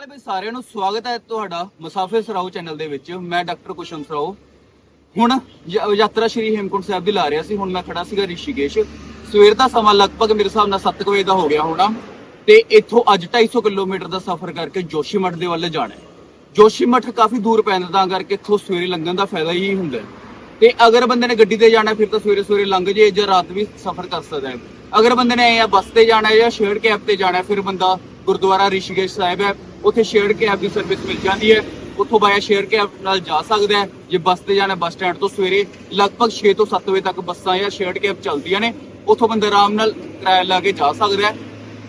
ਅਕਾਲ ਬਈ, ਸਾਰਿਆਂ ਨੂੰ ਸਵਾਗਤ ਹੈ ਤੁਹਾਡਾ ਮੁਸਾਫਿਰ ਸਰਾਓ ਚੈਨਲ ਦੇ ਵਿੱਚ। ਮੈਂ ਡਾਕਟਰ ਕੁਸ਼ਮ ਸਰਾਓ। ਹੁਣ ਯਾਤਰਾ ਸ਼੍ਰੀ ਹੇਮਕੁੰਟ ਸਾਹਿਬ ਦੀ ਲਾ ਰਿਹਾ ਸੀ। ਹੁਣ ਮੈਂ ਖੜਾ ਸੀਗਾ ਰਿਸ਼ੀਕੇਸ਼। ਸਵੇਰ ਦਾ ਸਮਾਂ ਲਗਭਗ ਮੇਰੇ ਹਿਸਾਬ ਨਾਲ 7 ਵਜੇ ਦਾ ਹੋ ਗਿਆ ਹੋਣਾ। ਤੇ ਇੱਥੋਂ ਅੱਜ 250 ਕਿਲੋਮੀਟਰ ਦਾ ਸਫ਼ਰ ਕਰਕੇ ਜੋਸ਼ੀਮਠ ਦੇ ਵੱਲ ਜਾਣਾ ਹੈ। ਜੋਸ਼ੀਮਠ ਕਾਫੀ ਦੂਰ ਪੈਂਦਾ, ਤਾਂ ਕਰਕੇ ਇੱਥੋਂ ਸਵੇਰੇ ਲੰਘਣ ਦਾ ਫਾਇਦਾ ਹੀ ਹੁੰਦਾ ਹੈ। ਤੇ ਅਗਰ ਬੰਦੇ ਨੇ ਗੱਡੀ ਤੇ ਜਾਣਾ, ਫਿਰ ਤਾਂ ਸਵੇਰੇ ਸਵੇਰੇ ਲੰਘ ਜੇ ਜਾਂ ਰਾਤ ਵੀ ਸਫ਼ਰ ਕਰ ਸਕਦਾ ਹੈ। ਅਗਰ ਬੰਦੇ ਨੇ ਜਾਂ ਬੱਸ ਤੇ ਜਾਣਾ ਹੈ ਜਾਂ ਸ਼ੇਅਰ ਕੈਬ ਤੇ ਜਾਣਾ ਫਿਰ ਬੰਦਾ ਗੁਰਦੁਆਰਾ ਰਿਸ਼ੀਕੇਸ਼ ਸਾਹਿਬ ਹੈ। ਉੱਥੇ ਸ਼ੇਅਰ ਕੈਬ ਦੀ ਸਰਵਿਸ ਮਿਲ ਜਾਂਦੀ ਹੈ। ਉੱਥੋਂ ਬਾਇਆ ਸ਼ੇਅਰ ਕੈਬ ਨਾਲ ਜਾ ਸਕਦਾ ਹੈ। ਜੇ ਬੱਸ ਤੇ ਜਾਣਾ, ਬੱਸ ਸਟੈਂਡ ਤੋਂ ਸਵੇਰੇ ਲਗਭਗ 6 ਤੋਂ 7 ਵਜੇ ਤੱਕ ਬੱਸਾਂ ਜਾਂ ਸ਼ੇਅਰ ਕੈਬ ਚੱਲਦੀਆਂ ਨੇ। ਉੱਥੋਂ ਬੰਦਾ ਆਰਾਮ ਨਾਲ ਕਿਰਾਇਆ ਲਾ ਕੇ ਜਾ ਸਕਦਾ ਹੈ।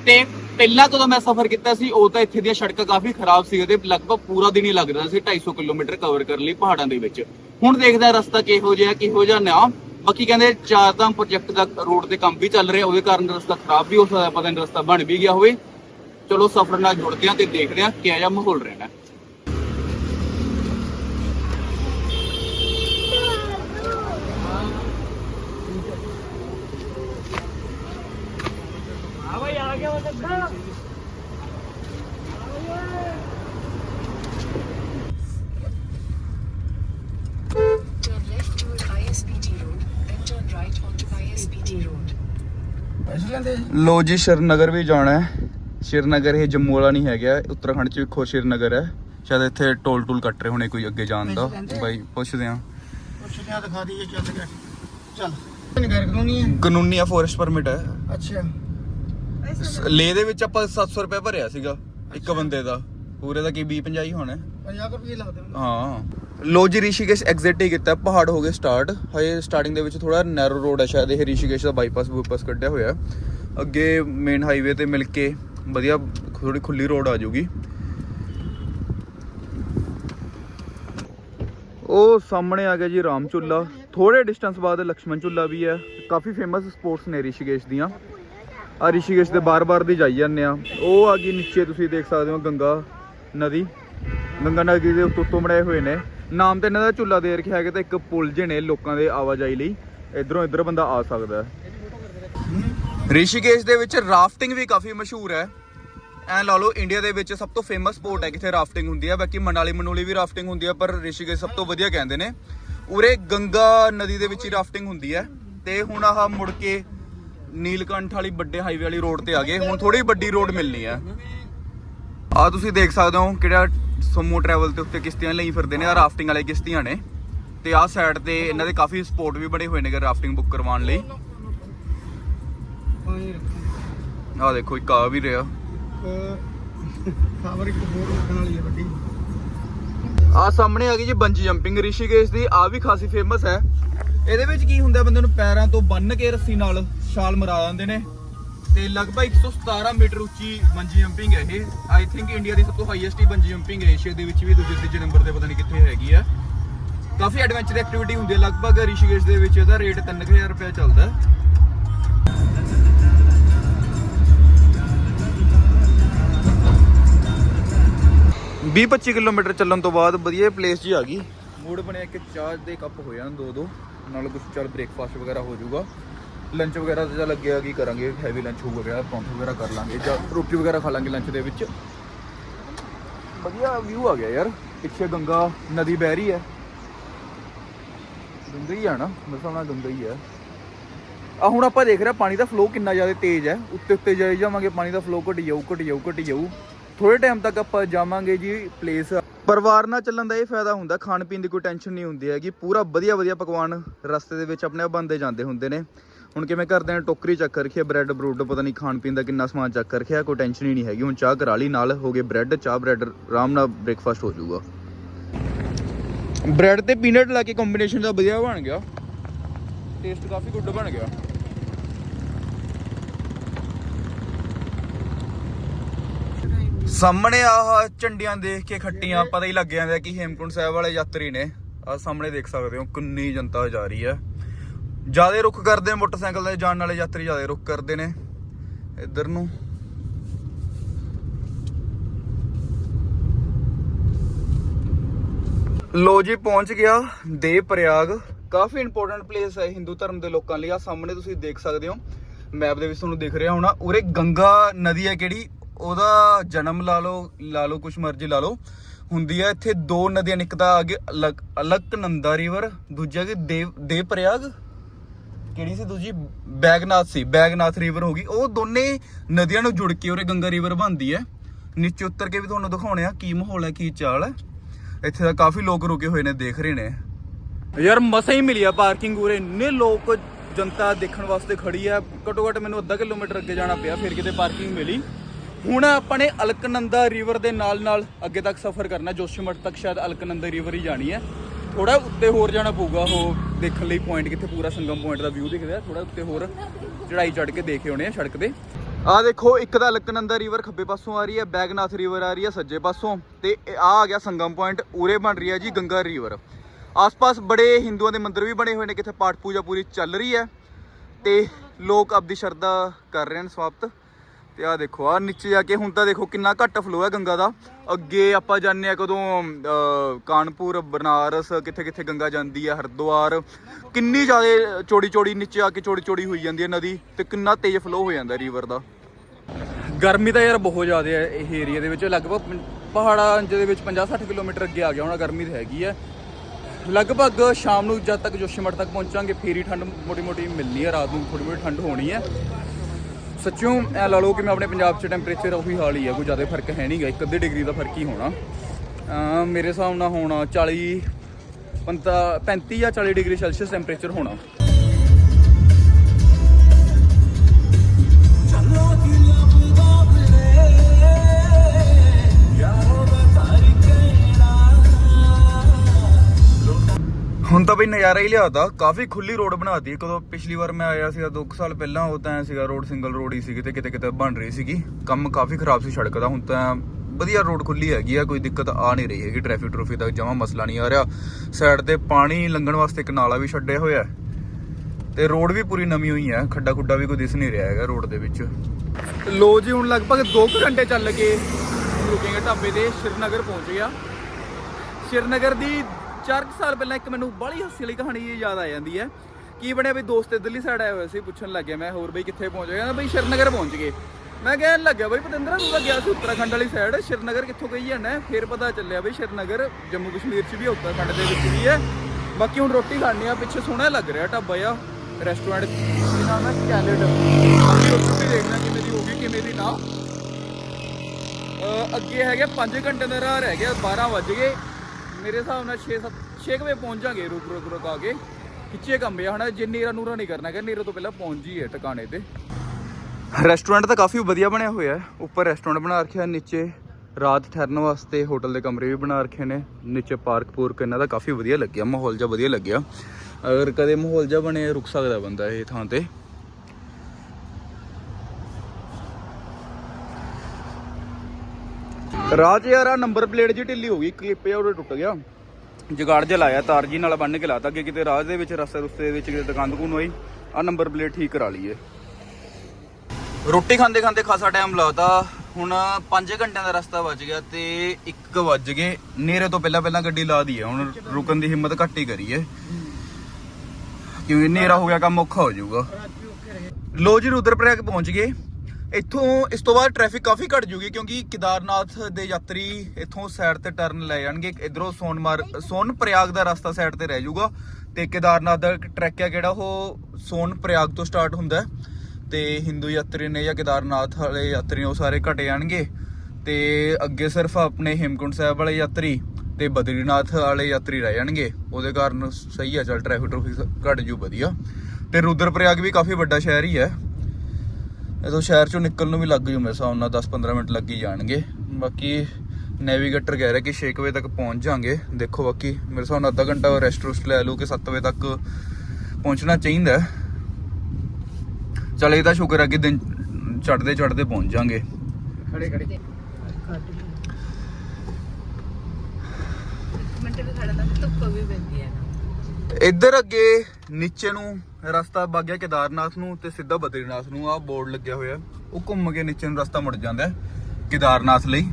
ਤੇ ਪਹਿਲਾਂ ਜਦੋਂ ਮੈਂ ਸਫ਼ਰ ਕੀਤਾ ਸੀ ਉਹ ਤਾਂ ਇੱਥੇ ਦੀਆਂ ਸੜਕਾਂ ਕਾਫੀ ਖਰਾਬ ਸੀ ਤੇ ਲਗਭਗ ਪੂਰਾ ਦਿਨ ਹੀ ਲੱਗਦਾ ਸੀ 250 ਕਿਲੋਮੀਟਰ ਕਵਰ ਕਰਨ ਲਈ ਪਹਾੜਾਂ ਦੇ ਵਿੱਚ। ਹੁਣ ਦੇਖਦਾ ਰਸਤਾ ਕਿਹੋ ਜਿਹਾ ਕਿਹੋ ਜਿਹਾ ਨਾ। ਬਾਕੀ ਕਹਿੰਦੇ ਚਾਰਧਾਮ ਪ੍ਰੋਜੈਕਟ ਦਾ ਰੋਡ ਤੇ ਕੰਮ ਵੀ ਚੱਲ ਰਿਹਾ, ਉਹਦੇ ਕਾਰਨ ਰਸਤਾ ਖਰਾਬ ਵੀ ਹੋ ਸਕਦਾ, ਪਤਾ ਨਹੀਂ ਰਸਤਾ ਬਣ ਵੀ ਗਿਆ ਹੋਵੇ। ਚਲੋ ਸਫ਼ਰ ਨਾਲ ਜੁੜਦੇ ਹਾਂ ਤੇ ਦੇਖਦੇ ਹਾਂ ਕਿਹੋ ਜਿਹਾ ਮਾਹੌਲ ਰਹਿਣਾ Turn left toward ISBT Road, then turn right onto ISBT Road. ਲੋ ਜੀ ਸ਼੍ਰੀਨਗਰ ਵੀ ਜਾਣਾ ਹੈ ਸ਼੍ਰੀਨਗਰ ਇਹ ਜੰਮੂ ਵਾਲਾ ਨਹੀਂ ਹੈਗਾ ਉੱਤਰਾਖੰਡ ਚ ਵੀ ਖੋ ਸ਼੍ਰੀਨਗਰ ਹੈ। ਸ਼ਾਇਦ ਇੱਥੇ ਟੋਲ ਟੂਲ ਕੱਟ ਰਹੇ ਹੋਣੇ ਕੋਈ ਅੱਗੇ ਜਾਣ ਦਾ। ਬਾਈ ਪੁੱਛਦੇ ਆ ਪੁੱਛਦੇ ਆ ਦਿਖਾ ਦਈਏ ਚੱਲ ਗਿਆ ਚੱਲ। ਕਾਨੂੰਨੀ ਹੈ? ਕਾਨੂੰਨੀ ਆ ਫੋਰੈਸਟ ਪਰਮਿਟ ਹੈ। ਅੱਛਾ। ਲੇ ਦੇ ਵਿੱਚ ਆਪਾਂ 700 ਰੁਪਏ ਭਰਿਆ ਸੀਗਾ ਇੱਕ ਬੰਦੇ ਦਾ। ਪੂਰੇ ਦਾ ਕੀ 20 50 ਹੀ ਹੋਣਾ? 50 ਰੁਪਏ ਲੱਗਦੇ ਹਾਂ। ਲੋ ਜੀ ਰਿਸ਼ੀਕੇਸ਼ ਐਗਜ਼ਿਟ ਹੀ ਕੀਤਾ ਪਹਾੜ ਹੋ ਗਏ ਸਟਾਰਟ ਹਜੇ ਸਟਾਰਟਿੰਗ ਦੇ ਵਿੱਚ ਥੋੜਾ ਨੈਰੋ ਰੋਡ ਹੈ ਸ਼ਾਇਦ ਇਹ ਰਿਸ਼ੀਕੇਸ਼ ਦਾ ਬਾਈਪਾਸ ਬਾਈਪਾਸ ਕੱਢਿਆ ਹੋਇਆ। ਅੱਗੇ ਮੇਨ ਹਾਈਵੇ ਤੇ ਮਿਲ ਕੇ ਵਧੀਆ ਥੋੜੀ ਖੁੱਲੀ ਰੋਡ ਆ ਜਾਊਗੀ। ਉਹ ਸਾਹਮਣੇ ਆ ਗਿਆ ਜੀ ਰਾਮ ਚੁੱਲਾ ਥੋੜੇ ਡਿਸਟੈਂਸ ਬਾਅਦ ਲਕਸ਼ਮਣ ਝੁੱਲਾ ਵੀ ਹੈ। ਕਾਫੀ ਫੇਮਸ ਸਪੋਰਟਸ ਨੇ ਰਿਸ਼ੀਕੇਸ਼ ਦੀਆਂ। ਆ ਰਿਸ਼ੀਕੇਸ਼ ਦੇ ਬਾਰ-ਬਾਰ ਦੀ ਜਾਈ ਜਾਂਦੇ ਆ। ਉਹ ਆ ਗਈ ਨੀਚੇ, ਤੁਸੀਂ ਦੇਖ ਸਕਦੇ ਹੋ ਗੰਗਾ ਨਦੀ। ਗੰਗਾ ਨਦੀ ਦੇ ਉੱਤੋਂ ਉੱਤੋਂ ਬਣਾਏ ਹੋਏ ਨੇ। ਨਾਮ ਤੇ ਇਹਨਾਂ ਦਾ ਝੁੱਲਾ ਦੇ ਰੱਖਿਆ ਹੈਗਾ ਤਾਂ ਇੱਕ ਪੁਲ ਜਿਹੇ ਨੇ ਲੋਕਾਂ ਦੇ ਆਵਾਜਾਈ ਲਈ। ਇਧਰੋਂ ਇਧਰ ਬੰਦਾ ਆ ਸਕਦਾ ਹੈ। ਰਿਸ਼ੀਕੇਸ਼ ਦੇ ਵਿੱਚ ਰਾਫਟਿੰਗ ਵੀ ਕਾਫੀ ਮਸ਼ਹੂਰ ਹੈ। ਐ ਲਾ ਲਓ ਇੰਡੀਆ ਦੇ ਵਿੱਚ ਸਭ ਤੋਂ ਫੇਮਸ ਸਪੋਰਟ ਹੈ ਕਿਥੇ ਰਾਫਟਿੰਗ ਹੁੰਦੀ ਹੈ। ਬਾਕੀ ਮਨਾਲੀ ਮਨੂਲੀ ਵੀ ਰਾਫਟਿੰਗ ਹੁੰਦੀ ਹੈ, ਪਰ ਰਿਸ਼ੀਕੇਸ਼ ਸਭ ਤੋਂ ਵਧੀਆ ਕਹਿੰਦੇ ਨੇ। ਉਰੇ ਗੰਗਾ ਨਦੀ ਦੇ ਵਿੱਚ ਹੀ ਰਾਫਟਿੰਗ ਹੁੰਦੀ ਹੈ। ਤੇ ਹੁਣ ਆਹ ਮੁੜ ਕੇ ਨੀਲਕੰਠ ਵਾਲੀ ਵੱਡੇ ਹਾਈਵੇ ਵਾਲੀ ਰੋਡ ਤੇ ਆ ਗਏ। ਹੁਣ ਥੋੜੀ ਵੱਡੀ ਰੋਡ ਮਿਲਣੀ ਹੈ। ਆ ਤੁਸੀਂ ਦੇਖ ਸਕਦੇ ਹੋ ਕਿਹੜਾ ਸਮੂਹ ਟਰੈਵਲ ਤੇ ਉੱਤੇ ਕਿਸ਼ਤੀਆਂ ਲਈ ਫਿਰਦੇ ਨੇ। ਆ ਰਾਫਟਿੰਗ ਵਾਲੇ ਕਿਸ਼ਤੀਆਂ ਨੇ। ਤੇ ਆਹ ਸਾਈਡ ਤੇ ਇਹਨਾਂ ਦੇ ਕਾਫੀ ਸਪੋਰਟ ਵੀ ਬਣੇ ਹੋਏ ਨੇ ਰਾਫਟਿੰਗ ਬੁੱਕ ਕਰਵਾਉਣ ਲਈ। ਪਾਣੀ ਰੱਖੋ ਆਹ ਦੇਖੋ ਇੱਕ ਆ ਵੀ ਰਿਹਾ। ਖਬਰ ਇੱਕ ਹੋਰ ਰੱਖਣ ਵਾਲੀ ਹੈ ਵੱਡੀ। ਆ ਸਾਹਮਣੇ ਆ ਗਈ ਜੀ ਬੰਜੀ ਜੰਪਿੰਗ ਰਿਸ਼ੀਕੇਸ਼ ਦੀ ਆ ਵੀ ਖਾਸੀ ਫੇਮਸ ਹੈ। ਇਹਦੇ ਵਿੱਚ ਕੀ ਹੁੰਦਾ ਬੰਦੇ ਨੂੰ ਪੈਰਾਂ ਤੋਂ ਬੰਨ ਕੇ ਰੱਸੀ ਨਾਲ ਛਾਲ ਮਰਾ ਦਿੰਦੇ ਨੇ। ਤੇ ਲਗਭਗ 117 ਮੀਟਰ ਉੱਚੀ ਬੰਜੀ ਜੰਪਿੰਗ ਹੈ ਇਹ। ਆਈ ਥਿੰਕ ਇੰਡੀਆ ਦੀ ਸਭ ਤੋਂ ਹਾਈਐਸਟ ਬੰਜੀ ਜੰਪਿੰਗ ਏਸ਼ੀਆ ਦੇ ਵਿੱਚ ਵੀ ਦੂਜੇ ਤੀਜੇ ਨੰਬਰ ਤੇ ਪਤਾ ਨਹੀਂ ਕਿੱਥੇ ਹੈਗੀ ਆ ਕਾਫੀ ਐਡਵੈਂਚਰ ਐਕਟੀਵਿਟੀ ਹੁੰਦੀ ਹੈ। ਲਗਭਗ ਰਿਸ਼ੀਕੇਸ਼ ਦੇ ਵਿੱਚ ਇਹਦਾ ਰੇਟ 3000 ਰੁਪਏ ਚੱਲਦਾ 20-25 ਕਿਲੋਮੀਟਰ ਚੱਲਣ ਤੋਂ ਬਾਅਦ ਵਧੀਆ ਪਲੇਸ 'ਚ ਆ ਗਈ। ਮੂਡ ਬਣਿਆ ਕਿ ਚਾਹ ਦੇ ਕੱਪ ਹੋ ਜਾਣ ਦੋ ਦੋ, ਨਾਲ ਕੁਝ ਚੱਲ ਬ੍ਰੇਕਫਾਸਟ ਵਗੈਰਾ ਹੋ ਜਾਊਗਾ। ਲੰਚ ਵਗੈਰਾ ਤੇ ਚੱਲ ਅੱਗੇ ਆ ਕੀ ਕਰਾਂਗੇ ਹੈਵੀ ਲੰਚ ਹੋਊਗਾ ਵਗੈਰਾ ਪੌਂਠੇ ਵਗੈਰਾ ਕਰ ਲਾਂਗੇ, ਜਾਂ ਰੋਟੀ ਵਗੈਰਾ ਖਾ ਲਾਂਗੇ ਲੰਚ ਦੇ ਵਿੱਚ। ਵਧੀਆ ਵਿਊ ਆ ਗਿਆ ਯਾਰ, ਪਿੱਛੇ ਗੰਗਾ ਨਦੀ ਬਹਿ ਰਹੀ ਹੈ। ਗੰਗਾ ਹੀ ਆ ਨਾ, ਮੇਰੇ ਸਾਹਮਣੇ ਗੰਗਾ ਹੀ ਆ। ਆ ਹੁਣ ਆਪਾਂ ਦੇਖ ਰਹੇ ਪਾਣੀ ਦਾ ਫਲੋ ਕਿੰਨਾ ਜ਼ਿਆਦਾ ਤੇਜ਼ ਹੈ। ਉੱਤੇ ਉੱਤੇ ਜਾਈ ਜਾਵਾਂਗੇ, ਪਾਣੀ ਦਾ ਫਲੋ ਘਟ ਜਾਊ ਘਟ ਜਾਊ ਘਟ ਜਾਊ। ਥੋੜੇ ਟਾਈਮ ਤੱਕ ਆਪਾਂ ਜਾਵਾਂਗੇ ਜੀ ਪਲੇਸ ਪਰਿਵਾਰ ਨਾਲ ਚੱਲਣ ਦਾ ਇਹ ਫਾਇਦਾ ਹੁੰਦਾ, ਖਾਣ ਪੀਣ ਦੀ ਕੋਈ ਟੈਨਸ਼ਨ ਨਹੀਂ ਹੁੰਦੀ ਹੈਗੀ। ਪੂਰਾ ਵਧੀਆ ਵਧੀਆ ਪਕਵਾਨ ਰਸਤੇ ਦੇ ਵਿੱਚ ਆਪਣੇ ਆਪ ਬਣਦੇ ਜਾਂਦੇ ਹੁੰਦੇ ਨੇ। ਹੁਣ ਕਿਵੇਂ ਕਰਦੇ ਨੇ, ਟੋਕਰੀ ਚੱਕ ਰੱਖੀ ਹੈ ਬ੍ਰੈਡ ਬਰੂਡ, ਪਤਾ ਨਹੀਂ ਖਾਣ ਪੀਣ ਦਾ ਕਿੰਨਾ ਸਮਾਨ ਚੱਕ ਰੱਖਿਆ, ਕੋਈ ਟੈਨਸ਼ਨ ਹੀ ਨਹੀਂ ਹੈਗੀ। ਹੁਣ ਚਾਹ ਕਰਾ ਲਈ, ਨਾਲ ਹੋ ਗਏ ਬ੍ਰੈਡ ਚਾਹ ਬ੍ਰੈਡ ਆਰਾਮ ਨਾਲ ਬ੍ਰੇਕਫਾਸਟ ਹੋ ਜਾਊਗਾ। ਬ੍ਰੈਡ ਤੇ ਪੀਨਟ ਲਾ ਕੇ ਕੰਬੀਨੇਸ਼ਨ ਦਾ ਵਧੀਆ ਬਣ ਗਿਆ। ਟੇਸਟ ਕਾਫੀ ਗੁੱਡ ਬਣ ਗਿਆ। ਸਾਹਮਣੇ ਆਹ ਝੰਡੀਆਂ ਦੇਖ ਕੇ ਖੱਟੀਆਂ ਪਤਾ ਹੀ ਲੱਗ ਜਾਂਦਾ ਕਿ ਹੇਮਕੁੰਟ ਸਾਹਿਬ ਵਾਲੇ ਯਾਤਰੀ ਨੇ। ਆ ਸਾਹਮਣੇ ਦੇਖ ਸਕਦੇ ਹੋ, ਕਿੰਨੀ ਜਨਤਾ ਜਾ ਰਹੀ ਹੈ। ਜ਼ਿਆਦਾ ਰੁੱਖ ਕਰਦੇ, ਮੋਟਰਸਾਈਕਲ ਤੇ ਜਾਣ ਵਾਲੇ ਯਾਤਰੀ ਜ਼ਿਆਦਾ ਰੁੱਖ ਕਰਦੇ ਨੇ। ਇੱਧਰ ਨੂੰ। ਲੋ ਜੀ, ਪਹੁੰਚ ਗਿਆ ਦੇ ਪ੍ਰਯਾਗ। ਕਾਫੀ ਇੰਪੋਰਟੈਂਟ ਪਲੇਸ ਹੈ ਹਿੰਦੂ ਧਰਮ ਦੇ ਲੋਕਾਂ ਲਈ। ਆ ਸਾਹਮਣੇ ਤੁਸੀਂ ਦੇਖ ਸਕਦੇ ਹੋ ਮੈਪ ਦੇ ਵਿੱਚ ਤੁਹਾਨੂੰ ਦਿਖ ਰਿਹਾ ਹੋਣਾ। ਉਰੇ ਗੰਗਾ ਨਦੀ ਹੈ ਕਿਹੜੀ? ਉਹਦਾ ਜਨਮ ਲਾ ਲਓ ਲਾ ਲਓ, ਕੁਛ ਮਰਜ਼ੀ ਲਾ ਲਓ, ਹੁੰਦੀ ਹੈ ਇੱਥੇ ਦੋ ਨਦੀਆਂ ਨਿਕਦਾ ਅੱਗੇ ਅਲੱਗ, ਅਲਕਨੰਦਾ ਰਿਵਰ, ਦੂਜਾ ਕਿ ਦੇਵ ਦੇਵ ਕਿਹੜੀ ਸੀ ਦੂਜੀ? ਬੈਗਨਾਥ ਸੀ, ਬੈਗਨਾਥ ਰਿਵਰ ਹੋ ਗਈ। ਉਹ ਦੋਨੇ ਨਦੀਆਂ ਨੂੰ ਜੁੜ ਕੇ ਉਰੇ ਗੰਗਾ ਰਿਵਰ ਬਣਦੀ ਹੈ ਨੀਚੇ ਉਤਰ ਕੇ ਵੀ ਤੁਹਾਨੂੰ ਦਿਖਾਉਣੇ ਆ ਕੀ ਮਾਹੌਲ ਹੈ ਕੀ ਚਾਲ ਹੈ ਇੱਥੇ ਤਾਂ ਕਾਫੀ ਲੋਕ ਰੁਕੇ ਹੋਏ ਨੇ, ਦੇਖ ਰਹੇ ਨੇ। ਯਾਰ ਮਸਾ ਹੀ ਮਿਲੀ ਆ ਪਾਰਕਿੰਗ ਉਰੇ। ਇੰਨੇ ਲੋਕ ਜਨਤਾ ਦੇਖਣ ਵਾਸਤੇ ਖੜੀ ਆ। ਘਟੋ ਘਟ ਮੈਨੂੰ ਅੱਧਾ ਕਿਲੋਮੀਟਰ ਅੱਗੇ ਜਾਣਾ ਪਿਆ, ਫਿਰ ਕਿਤੇ ਪਾਰਕਿੰਗ ਮਿਲੀ। ਹੁਣ ਆਪਾਂ ਨੇ ਅਲਕਨੰਦਾ ਰਿਵਰ ਦੇ ਨਾਲ ਨਾਲ ਅੱਗੇ ਤੱਕ ਸਫ਼ਰ ਕਰਨਾ ਜੋਸ਼ੀਮਠ ਤੱਕ ਸ਼ਾਇਦ ਅਲਕਨੰਦਾ ਰਿਵਰ ਹੀ ਜਾਣੀ ਹੈ। ਥੋੜਾ ਉੱਤੇ ਹੋਰ ਜਾਣਾ ਪਊਗਾ, ਉਹ ਦੇਖਣ ਲਈ ਪੁਆਇੰਟ ਕਿੱਥੇ, ਪੂਰਾ ਸੰਗਮ ਪੁਆਇੰਟ ਦਾ ਵਿਊ ਦਿਖਦਾ ਥੋੜਾ ਉੱਤੇ ਹੋਰ ਚੜਾਈ ਚੜ ਕੇ ਦੇਖੇ ਹੋਣੇ ਆ ਸੜਕ ਦੇ। ਆ ਦੇਖੋ, ਇੱਕ ਤਾਂ ਅਲਕਨੰਦਾ ਰਿਵਰ ਖੱਬੇ ਪਾਸੋਂ ਆ ਰਹੀ ਹੈ, ਬੈਗਨਾਥ ਰਿਵਰ ਆ ਰਹੀ ਹੈ ਸੱਜੇ ਪਾਸੋਂ, ਤੇ ਆ ਆ ਗਿਆ ਸੰਗਮ ਪੁਆਇੰਟ ਉਰੇ ਬਣ ਰਹੀ ਹੈ ਜੀ ਗੰਗਾ ਰਿਵਰ ਆਸ-ਪਾਸ ਬੜੇ ਹਿੰਦੂਆਂ ਦੇ ਮੰਦਿਰ ਵੀ ਬਣੇ ਹੋਏ ਨੇ, ਕਿੱਥੇ ਪਾਠ ਪੂਜਾ ਪੂਰੀ ਚੱਲ ਰਹੀ ਹੈ, ਤੇ ਲੋਕ ਆਪਦੀ ਸ਼ਰਧਾ ਕਰ ਰਹੇ ਨੇ ਸਮਾਪਤ। ਤੇ ਆ ਦੇਖੋ ਆ ਨੀਚੇ ਜਾ ਕੇ ਹੁਣ ਤਾਂ ਦੇਖੋ ਕਿੰਨਾ ਘੱਟ ਫਲੋ ਹੈ ਗੰਗਾ ਦਾ। ਅੱਗੇ ਆਪਾਂ ਜਾਂਦੇ ਆ ਕਦੋਂ ਕਾਨਪੁਰ, ਬਨਾਰਸ ਕਿੱਥੇ ਕਿੱਥੇ ਗੰਗਾ ਜਾਂਦੀ ਹੈ ਹਰਿਦੁਆਰ। ਕਿੰਨੀ ਜ਼ਿਆਦਾ ਚੋੜੀ ਚੋੜੀ ਨੀਚੇ ਆ ਕੇ ਚੋੜੀ ਚੋੜੀ ਹੋਈ ਜਾਂਦੀ ਹੈ ਨਦੀ ਤੇ ਕਿੰਨਾ ਤੇਜ਼ ਫਲੋ ਹੋ ਜਾਂਦਾ ਰੀਵਰ ਦਾ। ਗਰਮੀ ਤਾਂ ਯਾਰ ਬਹੁਤ ਜ਼ਿਆਦਾ ਹੈ ਇਹ ਏਰੀਆ ਦੇ ਵਿੱਚ। ਲਗਭਗ ਪਹਾੜਾਂ ਦੇ ਵਿੱਚ 50-60 ਕਿਲੋਮੀਟਰ ਅੱਗੇ ਆ ਗਿਆ ਹੋਣਾ, ਗਰਮੀ ਤਾਂ ਹੈਗੀ ਹੈ। ਲਗਭਗ ਸ਼ਾਮ ਨੂੰ ਜਦ ਤੱਕ ਜੋਸ਼ੀਮਠ ਤੱਕ ਪਹੁੰਚਾਂਗੇ, ਫੇਰ ਹੀ ਠੰਡ ਮੋਟੀ ਮੋਟੀ ਮਿਲਣੀ ਹੈ, ਰਾਤ ਨੂੰ ਥੋੜੀ ਮੋਟੀ ਠੰਡ ਹੋਣੀ ਹੈ। ਸੱਚਿਓ ਐ ਲਾ ਲਓ ਕਿ ਮੈਂ ਆਪਣੇ ਪੰਜਾਬ 'ਚ ਟੈਂਪਰੇਚਰ ਉਹੀ ਹਾਲ ਹੀ ਹੈ ਕੋਈ ਜ਼ਿਆਦਾ ਫ਼ਰਕ ਹੈ ਨਹੀਂਗਾ, ਇੱਕ ਅੱਧੇ ਡਿਗਰੀ ਦਾ ਫ਼ਰਕ ਹੀ ਹੋਣਾ। ਮੇਰੇ ਹਿਸਾਬ ਨਾਲ ਹੋਣਾ 40 ਪੰਤਾ 35 ਜਾਂ 40 ਡਿਗਰੀ ਸੈਲਸੀਅਸ ਟੈਂਪਰੇਚਰ ਹੋਣਾ। ਹੁਣ ਤਾਂ ਬਈ ਨਜ਼ਾਰਾ ਹੀ ਲਿਆਤਾ। ਕਾਫੀ ਖੁੱਲੀ ਰੋਡ ਬਣਾਤੀ। ਕਦੋਂ ਪਿਛਲੀ ਵਾਰ ਮੈਂ ਆਇਆ ਸੀਗਾ 2 ਸਾਲ ਪਹਿਲਾਂ, ਉਹ ਤਾਂ ਸੀਗਾ ਰੋਡ ਸਿੰਗਲ ਰੋਡ ਹੀ ਸੀਗੀ ਤੇ ਕਿਤੇ ਕਿਤੇ ਬਣ ਰਹੀ ਸੀਗੀ। ਕੰਮ ਕਾਫੀ ਖਰਾਬ ਸੀ ਸੜਕ ਦਾ। ਹੁਣ ਤਾਂ ਵਧੀਆ ਰੋਡ ਖੁੱਲੀ ਹੈਗੀ ਆ, ਕੋਈ ਦਿੱਕਤ ਆ ਨਹੀਂ ਰਹੀ ਹੈਗੀ। ਟ੍ਰੈਫਿਕ ਟਰੋਫੀ ਦਾ ਜਮਾ ਮਸਲਾ ਨਹੀਂ ਆ ਰਿਹਾ। ਸਾਈਡ ਤੇ ਪਾਣੀ ਲੰਘਣ ਵਾਸਤੇ ਇੱਕ ਨਾਲਾ ਵੀ ਛੱਡਿਆ ਹੋਇਆ ਹੈ। ਤੇ ਰੋਡ ਵੀ ਪੂਰੀ ਨਵੀਂ ਹੋਈ ਹੈ। ਖੱਡਾ ਖੁੱਡਾ ਵੀ ਕੋਈ ਦਿਸ ਨਹੀਂ ਰਿਹਾ ਹੈਗਾ ਰੋਡ ਦੇ ਵਿੱਚ। ਲੋ ਜੀ, ਹੁਣ ਲਗਭਗ 2 ਘੰਟੇ ਚੱਲ ਕੇ ਰੁਕੇਗੇ ਢਾਬੇ ਤੇ, ਸ਼੍ਰੀਨਗਰ ਪਹੁੰਚ ਗਿਆ ਸ਼੍ਰੀਨਗਰ ਦੀ 4 ਸਾਲ ਪਹਿਲਾਂ ਇੱਕ ਮੈਨੂੰ ਬੜੀ ਹਾਸੀ ਵਾਲੀ ਕਹਾਣੀ ਯਾਦ ਆ ਜਾਂਦੀ ਹੈ। ਕੀ ਬਣਿਆ ਬਈ ਦੋਸਤ ਇਧਰਲੀ ਸਾਈਡ ਆਇਆ ਹੋਇਆ ਸੀ ਪੁੱਛਣ ਲੱਗਿਆ ਮੈਂ ਹੋਰ ਬਈ ਕਿੱਥੇ ਪਹੁੰਚ ਗਿਆ ਬਈ ਸ਼੍ਰੀਨਗਰ ਪਹੁੰਚ ਗਏ। ਮੈਂ ਕਹਿਣ ਲੱਗਿਆ ਬਈ ਪਤੰਦਰਾ ਤੂੰ ਤਾਂ ਗਿਆ ਸੀ ਉੱਤਰਾਖੰਡ ਵਾਲੀ ਸਾਈਡ ਸ਼੍ਰੀਨਗਰ ਕਿੱਥੋਂ ਗਈ ਜਾਂਦਾ ਫਿਰ ਪਤਾ ਚੱਲਿਆ ਬਈ ਸ਼੍ਰੀਨਗਰ ਜੰਮੂ ਕਸ਼ਮੀਰ 'ਚ ਵੀ ਹੈ, ਉੱਤਰਾਖੰਡ ਦੇ ਵਿੱਚ ਵੀ ਹੈ। ਬਾਕੀ ਹੁਣ ਰੋਟੀ ਖਾਣੀ ਆ ਪਿੱਛੇ ਸੋਹਣਾ ਲੱਗ ਰਿਹਾ ਢਾਬਾ ਆ ਰੈਸਟੋਰੈਂਟ ਕੀ ਨਾਮ ਹੈ? ਕੈਲਡ ਅਸੀਂ ਉੱਥੇ ਵੀ ਦੇਖਣਾ ਕਿਵੇਂ ਦੀ ਹੋਗੀ ਕਿਵੇਂ ਦੀ ਨਾ। ਅੱਗੇ ਹੈਗੇ 5 ਘੰਟੇ ਦਾ ਰਾਹ ਰਹਿ ਗਿਆ 12 ਵੱਜ ਗਏ। ਮੇਰੇ ਹਿਸਾਬ ਨਾਲ 6 7 6 ਵਜੇ ਪਹੁੰਚ ਜਾਾਂਗੇ ਰੁਕ ਰੁਕ ਰੁਕ ਆ ਕੇ। ਖਿੱਚੇ ਕੰਮ ਆ, ਹਨਾ, ਜੇ ਨੀਰਾ ਨੂਰਾ ਨਹੀਂ ਕਰਨਾ ਕਿ ਨੀਰਾ ਤੋਂ ਪਹਿਲਾਂ ਪਹੁੰਚ ਜੀਏ ਟਿਕਾਣੇ ਤੇ। ਰੈਸਟੋਰੈਂਟ ਤਾਂ ਕਾਫੀ ਵਧੀਆ ਬਣਿਆ ਹੋਇਆ ਹੈ। ਉੱਪਰ ਰੈਸਟੋਰੈਂਟ ਬਣਾ ਰੱਖਿਆ, ਨੀਚੇ ਰਾਤ ਠਹਿਰਨ ਵਾਸਤੇ ਹੋਟਲ ਦੇ ਕਮਰੇ ਵੀ ਬਣਾ ਰੱਖੇ ਨੇ। ਨੀਚੇ ਪਾਰਕ ਪੂਰਕ ਇਹਨਾਂ ਦਾ ਕਾਫੀ ਵਧੀਆ ਲੱਗਿਆ, ਮਾਹੌਲ ਜਿਹਾ ਵਧੀਆ ਲੱਗਿਆ। ਅਗਰ ਕਦੇ ਮਾਹੌਲ ਜਿਹਾ ਬਣੇ ਰੁਕ ਸਕਦਾ ਬੰਦਾ ਇਹ ਥਾਂ ਤੇ। ਰਾਜ ਯਾਰ ਆ ਨੰਬਰ ਪਲੇਟ ਜੀ ਢਿੱਲੀ ਹੋ ਗਈ ਕਲਿੱਪ ਜਿਹਾ ਉਹਦੇ ਟੁੱਟ ਗਿਆ। ਜਗਾੜ ਜਿਹਾ ਲਾਇਆ, ਤਾਰ ਜੀ ਨਾਲ ਬੰਨ ਕੇ ਲਾਤਾ, ਅੱਗੇ ਕਿਤੇ ਰਾਜ ਦੇ ਵਿੱਚ, ਰਸਤੇ ਰੁਸਤੇ ਦੇ ਵਿੱਚ ਕਿਤੇ ਦੁਕਾਨ ਦੁਕਾਨ ਹੋਈ ਆ ਨੰਬਰ ਪਲੇਟ ਠੀਕ ਕਰਾ ਲਈਏ। ਰੋਟੀ ਖਾਂਦੇ ਖਾਂਦੇ ਖਾਸਾ ਟਾਈਮ ਲਾਤਾ, ਹੁਣ 5 ਘੰਟਿਆਂ ਦਾ ਰਸਤਾ ਬਚ ਗਿਆ ਤੇ 1 ਵੱਜ ਗਏ, ਨੇਰੇ ਤੋਂ ਪਹਿਲਾਂ ਪਹਿਲਾਂ ਗੱਡੀ ਲਾ ਦੀ ਹੁਣ ਰੁਕਣ ਦੀ ਹਿੰਮਤ ਘੱਟ ਹੀ ਕਰੀਏ। ਕਿਉਂਕਿ ਨੇਰਾ ਹੋ ਗਿਆ, ਕੰਮ ਔਖਾ ਹੋ ਜਾਊਗਾ। ਲੋ ਜੀ ਰੁਦਰਪ੍ਰਯਾਗ ਪਹੁੰਚ ਗਏ। ਇੱਥੋਂ ਇਸ ਤੋਂ ਬਾਅਦ ਟ੍ਰੈਫਿਕ ਕਾਫੀ ਘਟ ਜੂਗੀ ਕਿਉਂਕਿ ਕੇਦਾਰਨਾਥ ਦੇ ਯਾਤਰੀ ਇੱਥੋਂ ਸਾਈਡ ਤੇ ਟਰਨ ਲੈ ਜਾਣਗੇ। ਇਧਰੋਂ ਸੋਨਮਾਰ ਸੋਨ ਪ੍ਰਯਾਗ ਦਾ ਰਸਤਾ ਸਾਈਡ ਤੇ ਰਹਿ ਜਾਊਗਾ ਤੇ ਕੇਦਾਰਨਾਥ ਦਾ ਟਰੈਕ ਹੈ ਜਿਹੜਾ ਉਹ ਸੋਨ ਪ੍ਰਯਾਗ ਤੋਂ ਸਟਾਰਟ ਹੁੰਦਾ ਹੈ ਤੇ ਹਿੰਦੂ ਯਾਤਰੀ ਨੇ ਜਾਂ ਕੇਦਾਰਨਾਥ ਵਾਲੇ ਯਾਤਰੀ ਨੇ ਉਹ ਸਾਰੇ ਘਟ ਜਾਣਗੇ ਤੇ ਅੱਗੇ ਸਿਰਫ ਆਪਣੇ ਹੇਮਕੁੰਟ ਸਾਹਿਬ ਵਾਲੇ ਯਾਤਰੀ ਤੇ ਬਦਰੀਨਾਥ ਵਾਲੇ ਯਾਤਰੀ ਰਹਿ ਜਾਣਗੇ। ਉਹਦੇ ਕਾਰਨ ਸਹੀ ਆ, ਚੱਲ ਟ੍ਰੈਫਿਕ ਟ੍ਰੈਫਿਕ ਘਟ ਜੂ ਵਧੀਆ। ਤੇ ਰੁਦਰਪ੍ਰਯਾਗ ਵੀ ਕਾਫੀ ਵੱਡਾ ਸ਼ਹਿਰ ਹੀ ਹੈ। ਇਦੋਂ ਸ਼ਹਿਰ ਚੋਂ ਨਿਕਲਣ ਨੂੰ ਵੀ ਲੱਗ ਜੂ ਮੇਰੇ ਹਿਸਾਬ ਨਾਲ 10-15 ਮਿੰਟ ਲੱਗ ਹੀ ਜਾਣਗੇ। ਬਾਕੀ ਨੈਵੀਗੇਟਰ ਕਹਿ ਰਿਹਾ ਕਿ 6 ਵਜੇ ਤੱਕ ਪਹੁੰਚ ਜਾਾਂਗੇ। ਦੇਖੋ ਬਾਕੀ ਮੇਰੇ ਹਿਸਾਬ ਨਾਲ ਅੱਧਾ ਘੰਟਾ ਰੈਸਟ ਰੁਸਟ ਲੈ ਲੂ ਕਿ 7 ਵਜੇ ਤੱਕ ਪਹੁੰਚਣਾ ਚਾਹੀਦਾ। ਚੱਲ ਇਹ ਤਾਂ ਸ਼ੁਕਰ ਹੈ ਕਿ ਦਿਨ ਚੜਦੇ ਚੜਦੇ ਪਹੁੰਚ ਜਾਾਂਗੇ। ਖੜੇ ਖੜੇ। ਮਿੰਟ ਵੀ ਖੜਾ ਤਾਂ ਧੁੱਪ ਵੀ ਪੈਂਦੀ ਹੈ ਨਾ। ਇੱਧਰ ਅੱਗੇ ਨੀਚੇ ਨੂੰ ਰਸਤਾ ਵਗ ਕੇਦਾਰਨਾਥ ਨੂੰ ਤੇ ਸਿੱਧਾ ਬਦਰੀਨਾਥ ਨੂੰ ਆ ਬੋਰਡ ਲੱਗਿਆ ਹੋਇਆ। ਉਹ ਘੁੰਮ ਕੇ ਨੀਚੇ ਨੂੰ ਰਸਤਾ ਮੁੜ ਜਾਂਦਾ ਹੈ, ਕੇਦਾਰਨਾਥ ਲਈ।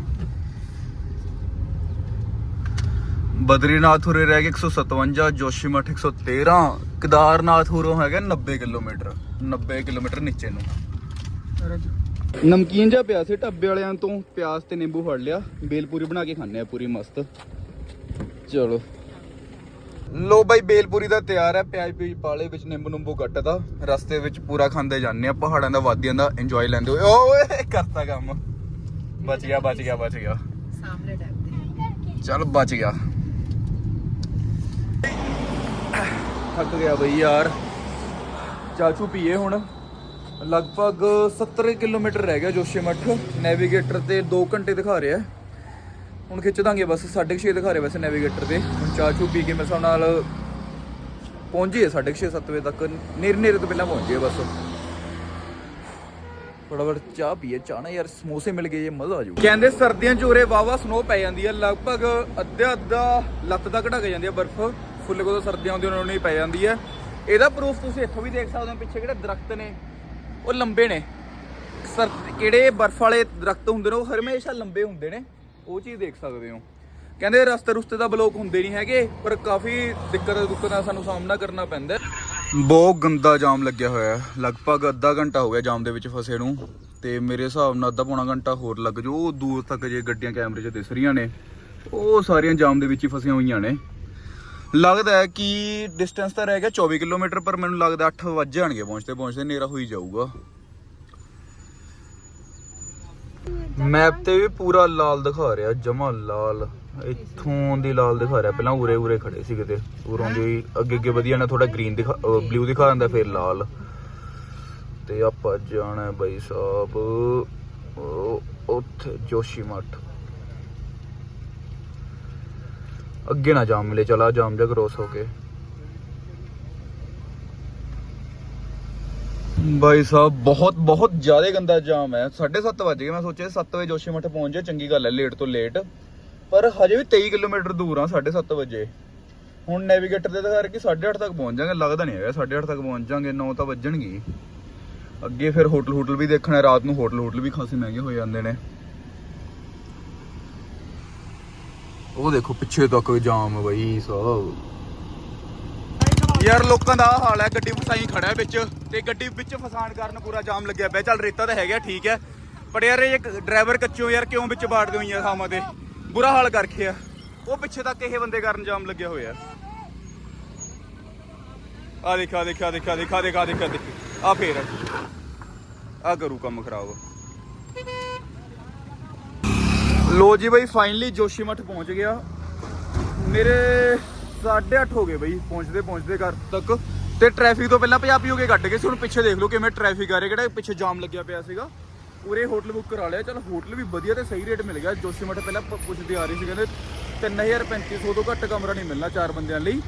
ਬਦਰੀਨਾਥ ਉਰੇ ਰਹਿ ਗਏ 157 ਜੋਸ਼ੀਮਠ 113 ਕੇਦਾਰਨਾਥ ਉਰੋਂ ਹੈਗਾ 90 ਕਿਲੋਮੀਟਰ 90 ਕਿਲੋਮੀਟਰ ਨੀਚੇ ਨੂੰ। ਨਮਕੀਨ ਜਿਹਾ ਪਿਆ ਸੀ ਢੱਬੇ ਵਾਲਿਆਂ ਤੋਂ, ਪਿਆਜ਼ ਤੇ ਨਿੰਬੂ ਫੜ ਲਿਆ ਬੇਲਪੂਰੀ ਬਣਾ ਕੇ ਖਾਣੇ ਆ ਪੂਰੀ ਮਸਤ। ਚਲੋ। ਲੋ ਬਾਈ ਬੇਲਪੂਰੀ ਦਾ ਤਿਆਰ ਹੈ ਪਿਆਜ਼ ਪੀ ਪਾਲੇ ਵਿੱਚ ਨਿੰਬੂ ਨਿੰਬੂ ਕੱਟਦਾ ਰਸਤੇ ਵਿੱਚ ਪੂਰਾ ਖਾਂਦੇ ਜਾਂਦੇ ਆ ਪਹਾੜਾਂ ਦਾ ਵਾਦੀਆਂ ਦਾ ਇੰਜੋਏ ਲੈਂਦੇ ਹੋਏ। ਓਏ ਕਰਤਾ ਕੰਮ। ਬਚ ਗਿਆ ਬਚ ਗਿਆ ਬਚ ਗਿਆ। ਸਾਹਮਣੇ ਡਰਦੇ ਚੱਲ ਬਚ ਗਿਆ। ਥੱਕ ਗਿਆ ਬਈ ਯਾਰ। ਚਾਚੂ ਪੀਏ ਹੁਣ। ਲਗਭਗ 70 ਕਿਲੋਮੀਟਰ ਰਹਿ ਗਿਆ ਜੋਸ਼ੀਮਠ ਨੈਵੀਗੇਟਰ ਤੇ 2 ਘੰਟੇ ਦਿਖਾ ਰਿਹਾ। ਹੁਣ ਖਿੱਚ ਦਾਂਗੇ ਬਸ 6:30 ਦਿਖਾ ਰਿਹਾ ਵੈਸੇ ਨੈਵੀਗੇਟਰ ਤੇ। ਚਾਚੂ ਪੀ ਕੇ ਮੇਰੇ ਹਿਸਾਬ ਨਾਲ ਪਹੁੰਚੀ 6:30 7 ਵਜੇ ਤੱਕ। ਨੇਰ ਨੇਰੇ ਤੋਂ ਪਹਿਲਾਂ ਪਹੁੰਚੀ ਬਸ। ਫਟਾਫਟ ਚਾਹ ਪੀਏ। ਚਾਹ ਨਾ ਯਾਰ, ਸਮੋਸੇ ਮਿਲ ਗਏ ਜੇ, ਮਜ਼ਾ ਆ ਜਾਊ। ਕਹਿੰਦੇ ਸਰਦੀਆਂ ਚ ਉਰੇ ਵਾਵਾ ਸਨੋ ਪੈ ਜਾਂਦੀ ਹੈ ਲਗਭਗ ਅੱਧਾ ਅੱਧਾ ਲੱਤ ਤੱਕ ਢਕ ਜਾਂਦੀ ਹੈ ਬਰਫ਼। ਫੁੱਲ ਕੋਦੋਂ ਸਰਦੀਆਂ ਆਉਂਦੀਆਂ, ਉਹਨਾਂ ਨੂੰ ਹੀ ਪੈ ਜਾਂਦੀ ਹੈ ਇਹਦਾ ਪ੍ਰੂਫ ਤੁਸੀਂ ਇੱਥੋਂ ਵੀ ਦੇਖ ਸਕਦੇ ਹੋ, ਪਿੱਛੇ ਕਿਹੜੇ ਦਰਖਤ ਨੇ, ਉਹ ਲੰਬੇ ਨੇ। ਸਰ, ਕਿਹੜੇ ਬਰਫ਼ ਵਾਲੇ ਦਰਖਤ ਹੁੰਦੇ ਨੇ, ਉਹ ਹਮੇਸ਼ਾ ਲੰਬੇ ਹੁੰਦੇ ਨੇ। ਉਹ ਚੀਜ਼ ਦੇਖ ਸਕਦੇ ਹੋ। ਕਹਿੰਦੇ ਰਸਤੇ ਰੁਸਤੇ ਦਾ ਬਲੋਕ ਹੁੰਦੇ ਨਹੀਂ ਹੈਗੇ, ਪਰ ਕਾਫੀ ਦਿੱਕਤ ਦੁੱਕਤ ਦਾ ਸਾਨੂੰ ਸਾਹਮਣਾ ਕਰਨਾ ਪੈਂਦਾ ਬਹੁਤ ਗੰਦਾ ਜਾਮ ਲੱਗਿਆ ਹੋਇਆ ਹੈ। ਲਗਭਗ ਅੱਧਾ ਘੰਟਾ ਹੋ ਗਿਆ ਜਾਮ ਦੇ ਵਿੱਚ ਫਸੇ ਨੂੰ, ਤੇ ਮੇਰੇ ਹਿਸਾਬ ਨਾਲ ਅੱਧਾ ਪੌਣਾ ਘੰਟਾ ਹੋਰ ਲੱਗ ਜਾਊ। ਉਹ ਦੂਰ ਤੱਕ ਜੇ ਗੱਡੀਆਂ ਕੈਮਰੇ 'ਚ ਦਿਸ ਰਹੀਆਂ ਨੇ, ਉਹ ਸਾਰੀਆਂ ਜਾਮ ਦੇ ਵਿੱਚ ਹੀ ਫਸੀਆਂ ਹੋਈਆਂ ਨੇ। ਲੱਗਦਾ ਹੈ ਕਿ ਡਿਸਟੈਂਸ ਤਾਂ ਰਹਿ ਗਿਆ 24 ਕਿਲੋਮੀਟਰ, ਪਰ ਮੈਨੂੰ ਲੱਗਦਾ 8 ਵੱਜ ਜਾਣਗੇ, ਪਹੁੰਚਦੇ ਪਹੁੰਚਦੇ ਨੇਰਾ ਹੋਈ ਜਾਊਗਾ। ਮੈਪ ਤੇ ਵੀ ਪੂਰਾ ਲਾਲ ਦਿਖਾ ਰਿਹਾ, ਜਮਾ ਲਾਲ। ਇੱਥੋਂ ਦੀ ਲਾਲ ਦਿਖਾ ਰਿਹਾ, ਪਹਿਲਾਂ ਉਰੇ ਉਰੇ ਖੜੇ ਸੀ ਕਿਤੇ ਉਰੋਂ ਦੀ ਅੱਗੇ ਅੱਗੇ ਵਧੀਆ ਨਾ ਥੋੜਾ ਗ੍ਰੀਨ ਦਿਖਾ ਬਲੂ ਦਿਖਾ ਦਿੰਦਾ ਫਿਰ ਲਾਲ। ਤੇ ਆਪਾਂ ਜਾਣਾ ਬਾਈ ਸਾਹਿਬ ਉਹ ਉੱਥੇ ਜੋਸ਼ੀਮਠ ਅੱਗੇ ਨਾ ਜਾਮ ਮਿਲੇ, ਚਲਾ ਜਾਮ ਜਾ ਕਰੋਸ ਹੋ ਕੇ। ਭਾਈ ਸਾਹਿਬ, ਬਹੁਤ ਬਹੁਤ ਜ਼ਿਆਦਾ ਗੰਦਾ ਜਾਮ ਹੈ। 7:30 ਵਜ ਗਏ, ਮੈਂ ਸੋਚਿਆ 7 ਵਜੇ ਜੋਸ਼ੀ ਮੱਠ ਪਹੁੰਚ ਜਾ ਚੰਗੀ ਗੱਲ ਹੈ ਲੇਟ ਤੋਂ ਲੇਟ ਪਰ ਹਜੇ ਵੀ 23 ਕਿਲੋਮੀਟਰ ਦੂਰ ਆ 7:30 ਵਜੇ। ਹੁਣ ਨੈਵੀਗੇਟਰ ਦੇ ਦਿਖਾ 8:30 ਤੱਕ ਪਹੁੰਚ ਜਾਾਂਗੇ, ਲੱਗਦਾ ਨਹੀਂ ਹੈਗਾ 8:30 ਤੱਕ ਪਹੁੰਚ ਜਾਾਂਗੇ 9 ਤਾਂ ਵੱਜਣਗੇ ਅੱਗੇ ਫਿਰ ਹੋਟਲ ਹੋਟਲ ਵੀ ਦੇਖਣਾ ਰਾਤ ਨੂੰ ਹੋਟਲ ਹੋਟਲ ਵੀ ਖਾਸੇ ਮਹਿੰਗੇ ਹੋ ਜਾਂਦੇ ਨੇ। ਉਹ ਦੇਖੋ, ਪਿੱਛੇ ਤੱਕ ਜਾਮ ਬਈ ਸਾਹਿਬ ਯਾਰ, ਲੋਕਾਂ ਦਾ ਹਾਲ ਹੈ, ਗੱਡੀ ਫਸਾਈ ਖੜਾ ਵਿੱਚ, ਤੇ ਗੱਡੀ ਵਿੱਚ ਫਸਾਣ ਕਾਰਨ ਪੂਰਾ ਜਾਮ ਲੱਗਿਆ ਪਿਆ। ਚੱਲ ਰੇਤਾ ਤਾਂ ਹੈਗਾ, ਠੀਕ ਹੈ। ਪਰ ਯਾਰ, ਇਹ ਡਰਾਈਵਰ ਕੱਚੋ ਯਾਰ, ਕਿਉਂ ਵਿੱਚ ਬਾੜਦੇ ਹੋਈਆਂ ਥਾਵਾਂ ਤੇ? ਬੁਰਾ ਹਾਲ ਕਰਕੇ ਰੱਖਿਆ ਉਹ ਪਿੱਛੇ ਤੱਕ ਇਹ ਬੰਦੇ ਕਾਰਨ ਜਾਮ ਲੱਗਿਆ ਹੋਇਆ। ਆ ਦੇਖਾ ਦੇਖਾ ਦੇਖਾ ਦੇਖਾ ਦੇਖਾ ਦੇਖਾ ਦੇਖ। ਆ ਫੇਰ। ਆ ਕਰੂ ਕੰਮ ਖਰਾਬ। ਲੋ ਜੀ ਬਈ ਫਾਈਨਲੀ ਜੋਸ਼ੀਮਠ ਪਹੁੰਚ ਗਿਆ। ਮੇਰੇ 8:30 ਹੋ ਗਏ ਬਈ, ਪਹੁੰਚਦੇ ਪਹੁੰਚਦੇ ਘਰ ਤੱਕ। ਤੇ ਟ੍ਰੈਫਿਕ ਤੋਂ ਪਹਿਲਾਂ ਪੰਜਾਬੀ ਹੋ ਕੇ ਕੱਟ ਗਏ ਸੀ। ਹੁਣ ਪਿੱਛੇ ਦੇਖ ਲਓ ਕਿਵੇਂ ਟ੍ਰੈਫਿਕ ਆ ਰਿਹਾ। ਕਿਹੜਾ ਪਿੱਛੇ ਜਾਮ ਲੱਗਿਆ ਪਿਆ ਸੀਗਾ। ਉਰੇ ਹੋਟਲ ਬੁੱਕ ਕਰਾ ਲਿਆ। ਚਲ ਹੋਟਲ ਵੀ ਵਧੀਆ ਤੇ ਸਹੀ ਰੇਟ ਮਿਲ ਗਿਆ। ਜੋਸ਼ੀਮਠ ਪਹਿਲਾਂ ਪ- ਪੁੱਛਦੇ ਆ ਰਹੀ ਸੀ, ਕਹਿੰਦੇ 3350 ਤੋਂ ਘੱਟ ਕਮਰਾ ਨਹੀਂ ਮਿਲਣਾ ਚਾਰ ਬੰਦਿਆਂ ਲਈ।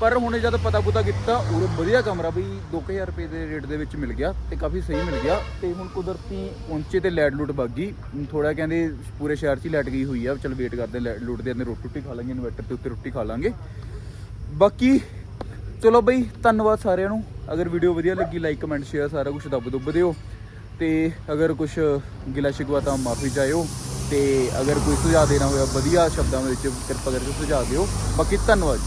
ਪਰ ਹੁਣ ਜਦ ਪਤਾ ਪੁਤਾ ਕੀਤਾ ਉਹ ਵਧੀਆ ਕਮਰਾ ਵੀ 2000 ਰੁਪਏ ਦੇ ਰੇਟ ਦੇ ਵਿੱਚ ਮਿਲ ਗਿਆ ਤੇ ਕਾਫੀ ਸਹੀ ਮਿਲ ਗਿਆ। ਤੇ ਹੁਣ ਕੁਦਰਤੀ ਪਹੁੰਚੇ ਤੇ ਲੈਟ ਲੂਟ ਵੱਗ ਗਈ। ਥੋੜਾ ਕਹਿੰਦੇ ਪੂਰੇ ਸ਼ਹਿਰ 'ਚ ਹੀ ਲੈਟ ਗਈ ਹੋਈ ਆ। ਚਲ ਵੇਟ ਕਰਦੇ ਲੈਟ ਲੂਟ ਦੇ ਅੰਦਰ ਰੋਟੀ ਰੋਟੀ ਖਾ ਲਾਂਗੇ, ਇਨਵਰਟਰ ਦੇ ਉੱਤੇ ਰੋਟੀ ਖਾ ਲਾਂਗੇ। ਬਾਕੀ ਚਲੋ ਬਈ, ਧੰਨਵਾਦ ਸਾਰਿਆਂ ਨੂੰ। ਅਗਰ ਵੀਡੀਓ ਵਧੀਆ ਲੱਗੀ ਲਾਈਕ ਕਮੈਂਟ ਸ਼ੇਅਰ ਸਾਰਾ ਕੁਝ ਦੱਬ ਦੁੱਬ ਦਿਓ। ਤੇ ਅਗਰ ਕੁਝ ਗਿਲਾ ਸ਼ਿਕਵਾ ਤਾਂ ਮਾਫੀ ਚਾਹਿਓ ਤੇ ਅਗਰ ਕੋਈ ਸੁਝਾਅ ਦੇਣਾ ਹੋਇਆ, ਵਧੀਆ ਸ਼ਬਦਾਂ ਵਿੱਚ ਕਿਰਪਾ ਕਰਕੇ ਸੁਝਾਅ ਦਿਓ। ਬਾਕੀ ਧੰਨਵਾਦ।